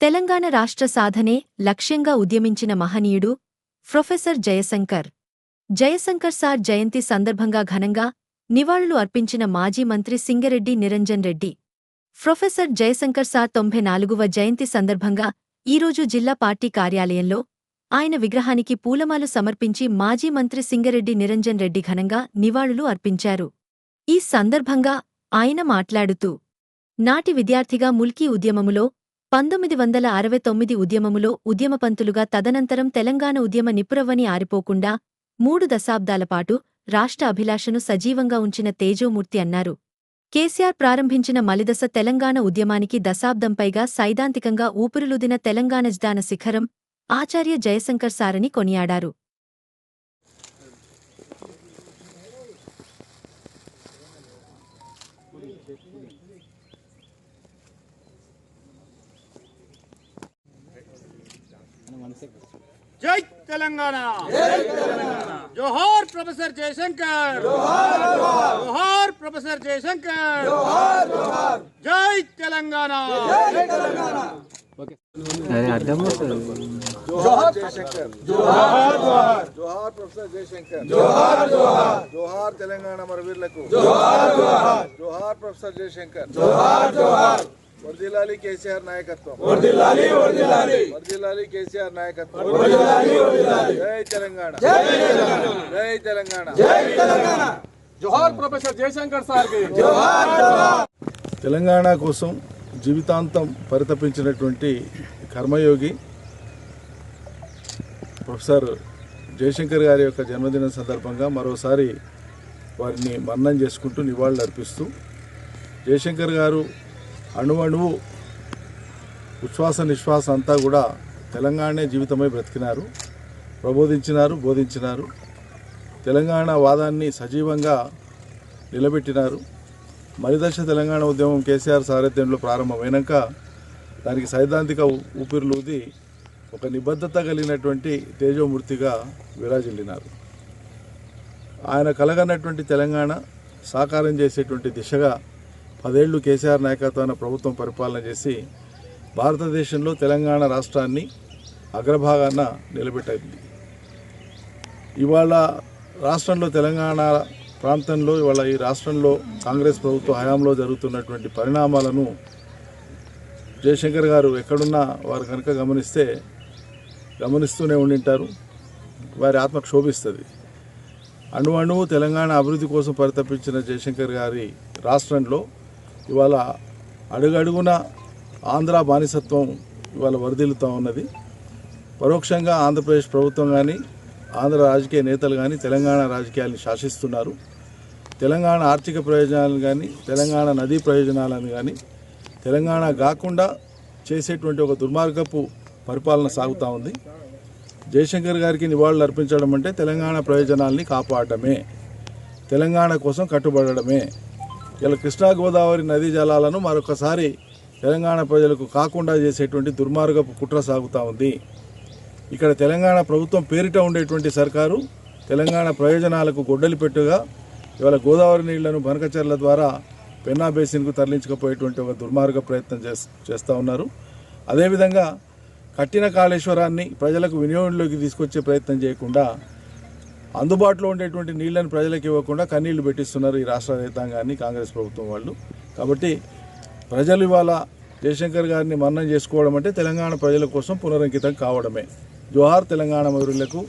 తెలంగాణ రాష్ట్ర సాధనే లక్ష్యంగా ఉద్యమించిన మహనీయుడు ప్రొఫెసర్ జయశంకర్. జయశంకర్ సార్ జయంతి సందర్భంగా ఘనంగా నివాళులు అర్పించిన మాజీ మంత్రి సింగరెడ్డి నిరంజన్ రెడ్డి. ప్రొఫెసర్ జయశంకర్ సార్ తొంభై నాలుగవ జయంతి సందర్భంగా ఈరోజు జిల్లా పార్టీ కార్యాలయంలో ఆయన విగ్రహానికి పూలమాలు సమర్పించి మాజీ మంత్రి సింగరెడ్డి నిరంజన్ రెడ్డి ఘనంగా నివాళులు అర్పించారు. ఈ సందర్భంగా ఆయన మాట్లాడుతూ నాటి విద్యార్థిగా ముల్కీ ఉద్యమములో పంతొమ్మిది వందల అరవై తొమ్మిది ఉద్యమములో ఉద్యమపంతులుగా తదనంతరం తెలంగాణ ఉద్యమ నిపురవ్వని ఆరిపోకుండా మూడు దశాబ్దాలపాటు రాష్ట్ర అభిలాషను సజీవంగా ఉంచిన తేజోమూర్తి అన్నారు. కేసీఆర్ ప్రారంభించిన మలిదశ తెలంగాణ ఉద్యమానికి దశాబ్దంపైగా సైద్ధాంతికంగా ఊపిరులుదిన తెలంగాణజ్దాన శిఖరం ఆచార్య జయశంకర్ సారని కొనియాడారు. జై తెలంగాణ. జోహార్ ప్రొఫెసర్ జయశంకర్. జోహార్ ప్రొఫెసర్ జయశంకర్. జై తెలంగాణ. జోహార్ జయశంకర్. జోహార్ జోహార్. జోహార్ ప్రొఫెసర్ జయశంకర్. జోహార్ జోహార్. జోహార్ తెలంగాణ మరవీరులకు. జోహార్ జోహార్. జోహార్ ప్రొఫెసర్ జయశంకర్. జోహార్ జోహార్. వర్దిలాలి కేసీఆర్ నాయకత్వం. వర్దిలాలి వర్దిలాలి వర్దిలాలి కేసీఆర్ నాయకత్వం. వర్దిలాలి వర్దిలాలి జై తెలంగాణ. జై తెలంగాణ. జై తెలంగాణ. జోహార్ ప్రొఫెసర్ జయశంకర్ సార్కి తెలంగాణ కోసం జీవితాంతం పరితపించినటువంటి కర్మయోగి ప్రొఫెసర్ జయశంకర్ గారి యొక్క జన్మదిన సందర్భంగా మరోసారి వారిని మన్నం చేసుకుంటూ నివాళులు అర్పిస్తూ జయశంకర్ గారు అణువణువు ఉచ్ఛ్వాస నిశ్వాస అంతా కూడా తెలంగాణనే జీవితమై బ్రతికినారు. ప్రబోధించినారు బోధించినారు. తెలంగాణ వాదాన్ని సజీవంగా నిలబెట్టినారు. మలిదశ తెలంగాణ ఉద్యమం కేసీఆర్ సారథ్యంలో ప్రారంభమైనాక దానికి సైద్ధాంతిక ఊపిరిలూది ఒక నిబద్ధత కలిగినటువంటి తేజోమూర్తిగా విరాజిల్లినారు. ఆయన కలగన్నటువంటి తెలంగాణ సాకారం చేసేటువంటి దిశగా పదేళ్ళు కేసీఆర్ నాయకత్వాన ప్రభుత్వం పరిపాలన చేసి భారతదేశంలో తెలంగాణ రాష్ట్రాన్ని అగ్రభాగాన నిలబెట్టింది. ఇవాళ రాష్ట్రంలో తెలంగాణ ప్రాంతంలో ఇవాళ ఈ రాష్ట్రంలో కాంగ్రెస్ ప్రభుత్వ హయాంలో జరుగుతున్నటువంటి పరిణామాలను జయశంకర్ గారు ఎక్కడున్నా వారు కనుక గమనిస్తే గమనిస్తూనే ఉండింటారు. వారి ఆత్మ క్షోభిస్తుంది. అణు అణువు తెలంగాణ అభివృద్ధి కోసం పరితపించిన జయశంకర్ గారి రాష్ట్రంలో ఇవాళ అడుగడుగున ఆంధ్ర బానిసత్వం ఇవాళ వరదిల్లుతూ ఉన్నది. పరోక్షంగా ఆంధ్రప్రదేశ్ ప్రభుత్వం కానీ ఆంధ్ర రాజకీయ నేతలు కానీ తెలంగాణ రాజకీయాల్ని శాసిస్తున్నారు. తెలంగాణ ఆర్థిక ప్రయోజనాలను కానీ తెలంగాణ నదీ ప్రయోజనాలను కానీ తెలంగాణ కాకుండా చేసేటువంటి ఒక దుర్మార్గపు పరిపాలన సాగుతూ ఉంది. జయశంకర్ గారికి నివాళులు అర్పించడం అంటే తెలంగాణ ప్రయోజనాల్ని కాపాడటమే. తెలంగాణ కోసం కట్టుబడడమే. ఇలా కృష్ణా గోదావరి నదీ జలాలను మరొకసారి తెలంగాణ ప్రజలకు కాకుండా చేసేటువంటి దుర్మార్గపు కుట్ర సాగుతూ ఉంది. ఇక్కడ తెలంగాణ ప్రభుత్వం పేరిట ఉండేటువంటి సర్కారు తెలంగాణ ప్రయోజనాలకు గొడ్డలి పెట్టుగా ఇవాళ గోదావరి నీళ్ళను బనకచర్ల ద్వారా పెన్నా బేసిన్కు తరలించకపోయేటువంటి ఒక దుర్మార్గ ప్రయత్నం చేస్తూ ఉన్నారు. అదేవిధంగా కట్టిన కాళేశ్వరాన్ని ప్రజలకు వినియోగంలోకి తీసుకొచ్చే ప్రయత్నం చేయకుండా అందుబాటులో ఉండేటువంటి నీళ్ళను ప్రజలకు ఇవ్వకుండా కన్నీళ్ళు పెట్టిస్తున్నారు ఈ రాష్ట్ర రైతాంగాన్ని కాంగ్రెస్ ప్రభుత్వం వాళ్ళు. కాబట్టి ప్రజలు ఇవాళ జయశంకర్ గారిని మన్నం చేసుకోవడం అంటే తెలంగాణ ప్రజల కోసం పునరంకితం కావడమే. జోహార్ తెలంగాణ మధురులకు